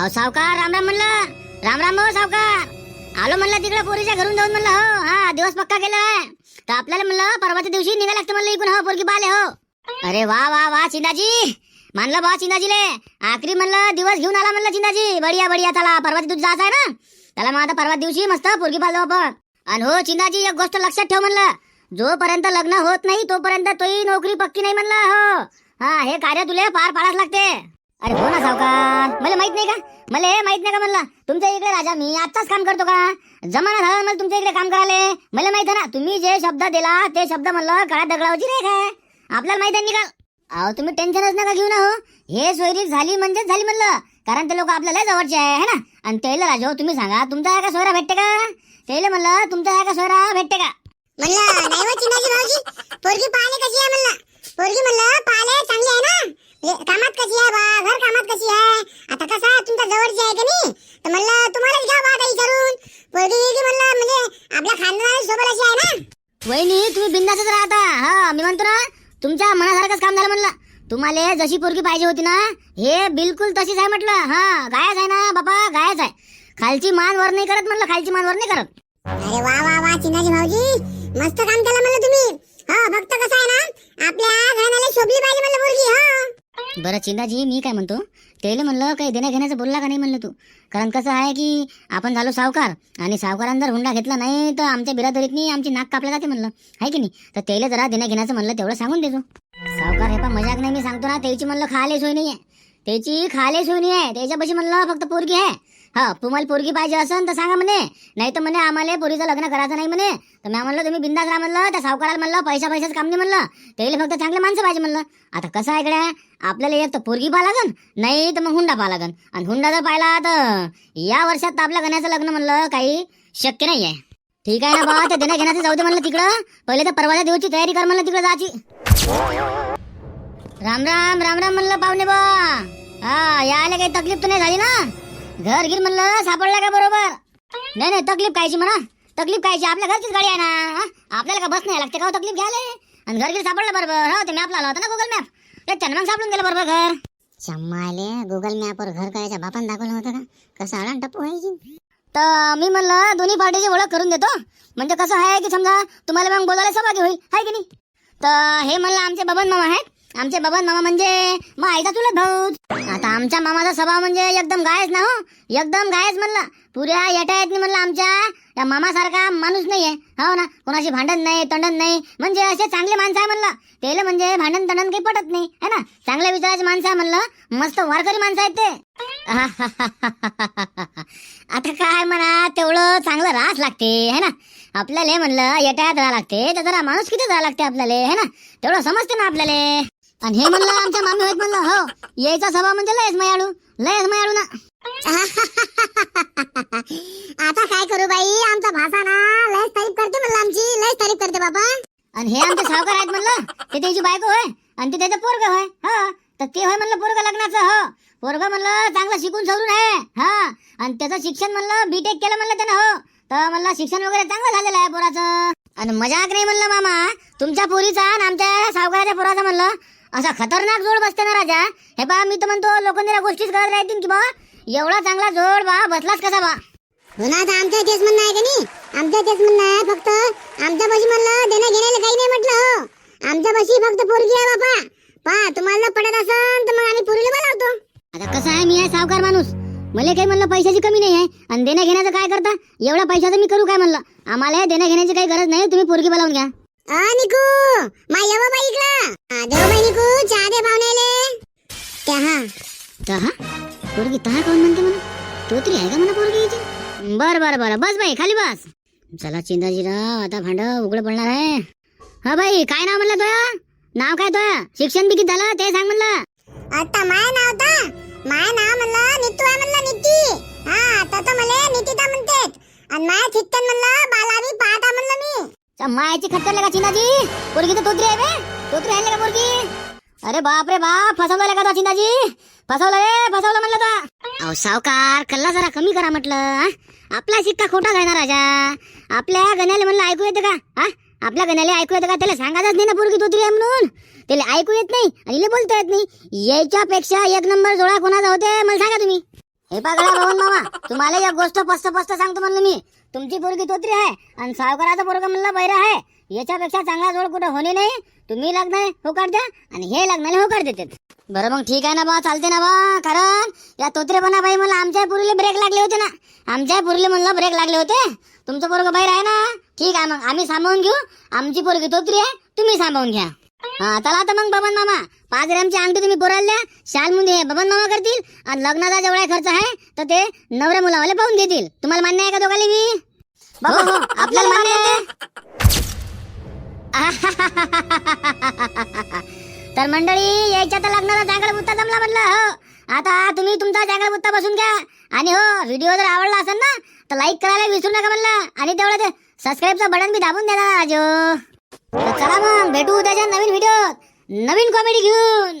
अहो सावकार राम राम म्हणलं. राम राम हो सावकार. आलो म्हणलं तिकडे पोरीच्या घरून जाऊन म्हणलं हो हा दिवस पक्का केलाय तर आपल्याला म्हणलं हो, परवाच्या दिवशी निघायला लागतं म्हणलं इकडून हो पोरगी बाले हो. अरे वा वा वा चिंदाजी. मानलं बा चिंदाजीले. आखरी म्हणलं दिवस घेऊन आला म्हणलं चिंदाजी. बढिया बढिया त्याला परवा दिवशी जायचं आहे ना? त्याला मग आता परवा दिवशी मस्त पोरगी पाहिजे आपण. आणि हो चिंदाजी एक गोष्ट लक्षात ठेव म्हणलं. जोपर्यंत लग्न होत नाही तोपर्यंत तोही नोकरी पक्की नाही म्हणलं हो. हा हे कार्य तुले पार पाडाच लागते. अरे हो ना सावकार. मला माहीत नाही का? मला हे माहीत नाही का म्हणलं? तुमच्या इकडे राजा मी आत्ताच काम करतो का? जमाना झाला मला तुमच्या इकडे काम करायला. मला माहीत आहे ना तुम्ही जे शब्द दिला ते शब्द म्हणलं काळ्या दगडावची रे काय आपल्याला माहीत आहे निकाल? अहो तुम्ही टेन्शनच नका घेऊ ना हो. हे सोयरी झाली म्हणजेच झाली म्हणलं. कारण ते लोक आपल्याला जवळचे आहे है ना? आणि त्याला राजा हो, तुम्ही सांगा तुमचा आहे का सोयरा भेटते का? त्याला म्हणलं तुमचा आहे का सोयरा भेटते का? म्हणलं नाही हो चिन्हाजी भाऊजी. पोरगी पाहिले कशी आहे म्हणलं? पोरगी म्हणलं वहिनी तुम्ही बिंदासच राहता. हा मी म्हणतो ना तुमच्या मनासारखंच काम झालं म्हणलं. तुम्हाला जशी पोरगी पाहिजे होती ना हे बिलकुल तशीच आहे म्हटलं. हा गायच आहे ना बाबा गायच आहे. खालची मान वर नाही करत म्हणलं खालची मान वर नाही करत. अरे वा वा वा चिन्हाजी भाऊजी. मस्त काम केलं म्हणलं तुम्ही. हो फक्त कसं आहे ना. आपल्या घराण्याला शोभली पाहिजे म्हणलं मुलगी हो. बरं चिंदाजी मी काय म्हणतो? त्याला म्हणलं काही देण्या घेण्याचं बोलला का नाही? म्हणलं तू. कारण कसं आहे की आपण झालो सावकार आणि सावकारांनी जर हुंडा घेतला नाही तर आमच्या बिरादरीतनी आमची नाक कापल्या जाते म्हणलं. आहे की नाही? तर त्याला जरा देण्या घेण्याचं म्हणलं तेवढं सांगून देतो सावकार हे पण मजाक नाही मी सांगतो ना. त्याची म्हणलं खाले सोय नाही आहे त्याची खाले सोय नाही आहे त्याच्यापाशी म्हणलं फक्त पोरगी आहे. हा तुम्हाला पोरगी पाहिजे असेल तर सांगा म्हणे. नाही तर म्हणे आम्हाला पोरीचं लग्न करायचं नाही म्हणे. तर मी म्हणलं तुम्ही बिंदास राहा म्हणलं त्या सावकाराला म्हणलं पैसा पैसाच काम नाही म्हणलं. त्याला फक्त चांगले माणसं पाहिजे म्हणलं. आता कसं आहे इकडे आपल्याला एक तर पोरगी पाहा लागन नाही तर मग हुंडा पाहा लागन. आणि हुंडा जर पाहिला तर या वर्षात तर आपल्या गण्याचं लग्न म्हणलं काही शक्य नाही आहे ठीक आहे ना बा ते देण्या घेण्याचं जाऊ दे म्हणलं तिकडं. पहिले तर परवाच्या देऊची तयारी कर म्हणलं तिकडं जायची. राम राम राम राम म्हणलं पाहुणे बा. हा यायला काही तकलीफ तर नाही झाली ना? घर गिर म्हणलं सापडला का बरोबर? नाही नाही तकलीफ कायची म्हणा. तकलीफ कायची? आपल्या घरचीच गाडी आहे ना हा? आपल्याला का बस नाही लागते का हो? तकलीफ घ्यायला? आणि घर गिर सापडलं बरोबर. हो ते मॅप लावला होता ना गुगल मॅप त्याच्यानं मग सापडून गेलं बरोबर घर. शम्माले गुगल मॅपवर घर करायच्या बापान दाखवलं होतं का? कसं आला टप्पू व्हायची? तर मी म्हणलं दोन्ही पार्टीची ओळख करून देतो. म्हणजे कसं आहे की समजा तुम्हाला मग बोलायला सहभागी होईल आहे की नाही? तर हे म्हणलं आमचे बबन मामा आहेत. आमचे बाबा मामा म्हणजे मग आईचा तुला भाऊ आता आमच्या मामाचा स्वभाव म्हणजे एकदम गायच ना हो? एकदम गायच म्हणलं. पुऱ्या येटा येत म्हणलं आमच्या. त्या मामासारखा माणूस नाहीये. हो ना? कोणाशी भांडण नाही तंडण नाही. म्हणजे असे चांगले माणसं आहे म्हणलं. त्याला म्हणजे भांडण तंडण काही पटत नाही. है ना? चांगल्या विचाराचे माणसं आहे म्हणलं. मस्त वारकरी माणसं आहेत ते. आता काय म्हणा तेवढं चांगलं रास लागते. है ना? आपल्याला म्हणलं येट्यात राहा लागते. तर जरा माणूस किती राहा लागते आपल्याला. है ना? तेवढं समजते ना आपल्याला. आणि हे म्हणलं आमच्या मामी होत म्हणलं हो यायचा स्वभाव म्हणजे लयच मयाळू लयच मयाळू ना आता काय करू बाई आमचा भाषा ना लयच तारीफ करते म्हणलं आमची लयच तारीफ करते बाबा. आणि हे आमचे सावकार आहेत म्हणलं ते त्याची बायको होय आणि ते त्याचं पोरग होय हा तर ते होय म्हणलं पोरग लग्नाचं हो. पोरग म्हणलं चांगलं शिकून सवरून आहे हा. आणि त्याचं शिक्षण म्हणलं बीटेक केलं म्हणलं त्यानं हो. तर म्हणलं शिक्षण वगैरे चांगलं झालेलं आहे पोराचं. आणि मजाक नाही म्हणलं मामा तुमच्या पोरीचा आणि आमच्या सावकाराच्या पोराचा म्हणलं असा खतरनाक जोड बसते ना राजा. हे बा मी तर म्हणतो लोकांनी गोष्टीच करत राहतील की बा. एवढा चांगला जोड बा बसलाच कसा बा? हो ना आता आमचं तेच म्हणणं आहे का नाही? आमचं तेच म्हणणं आहे फक्त आमच्या बशी म्हणलं देणं घेण्याला काही नाही म्हटलं हो. आमच्या बशी फक्त पोरगी आहे बापा. पा तुम्हाला पडत असन तर मग आम्ही पोरीला बोलावतो. आता कसं आहे मी आहे सावकार माणूस. मला काही म्हणलं पैशाची कमी नाही आहे. आणि देण्या घेण्याचं काय करता? एवढा पैशाचं मी करू काय म्हणलं? आम्हाला देण्या घेण्याची काही गरज नाही तुम्ही पोरगी बोलावून घ्या. अ निकू मा येव बाई इकडं देव बाई निकू चहा दे पाहुण्याले चहा तहा पोरगी तहा कोण म्हणते म्हणा तो तरी आहे का म्हणा पोरगी बर बर बर बस बाई खाली बस चला चिंताजीराव आता भांड उघड पडणार आहे हा बाई काय नाव म्हणलं तोया नाव काय तोया शिक्षण बी किती झालं ते सांग म्हणलं आता माय नाव मायाची खतरले का चिनाजी पोरगी तर तोतरी आहे बे. तोतरी आहे का पोरगी? अरे बाप रे बाप फसवलं का तो फसवलं रे फसवलं म्हणलं का अहो सावकार कल्ला जरा कमी करा म्हटलं आपला सिक्का खोटा घालणार राजा. आपल्या गण्याला म्हणलं ऐकू येतं का? हा? आपल्या गण्याला ऐकू येतं का? त्याला सांगायचंच नाही ना पोरगी तोतरी आहे म्हणून. त्याला ऐकू येत नाही आणि बोलता येत नाही. याच्यापेक्षा एक नंबर जोडा कोणाचा होते मला सांगा तुम्ही. हे पागळा भवन मामा तुम्हाला एक गोष्ट पस्त पस्त सांगतो म्हणलं मी. तुमची पोरगी तोत्री आहे आणि सावकाराचा पोरगा म्हणलं बैरा आहे. याच्यापेक्षा चांगला जोड कुठं होणे नाही. तुम्ही लग्न होकार द्या आणि हे लग्नाला होकार देते बरं मग ठीक आहे ना बा चालते ना बा. कारण या तोत्रेपणा बाई मला आमच्या पुरीले ब्रेक लागले होते ना. आमच्या पुरीले म्हणलं ब्रेक लागले होते. तुमचं पोरग बाहेर आहे ना? ठीक आहे मग आम्ही सांभाळून घेऊ. आमची पोरगी तोत्री आहे तुम्ही सांभाळून घ्या. हा चला आता मग बाबा मामा. पाच ग्रॅमची अंगठी तुम्ही पोराल्या शाल मध्ये हे बबन मामा करतील आणि लग्नाचा जेवढा खर्च आहे तर ते नवऱ्या मुलावाले पाहून घेतील. तुम्हाला मान्य आहे का दोघाले मी? बाबा हो आपल्याला मान्य आहे. तर मंडळी यायच्या तर लग्नाचा जागड बुत्ता जमला म्हटलं हो. आता तुम्ही तुमचा जागड बुत्ता बसून घ्या. आणि हो व्हिडिओ जर आवडला असेल ना तर लाईक करायला विसरू नका म्हणलं. आणि तेवढं ते सबस्क्राईबचं बटन बी दाबून राजो तर चला मग भेटू उद्याच्या नवीन व्हिडिओ नवीन कॉमेडी घेऊन.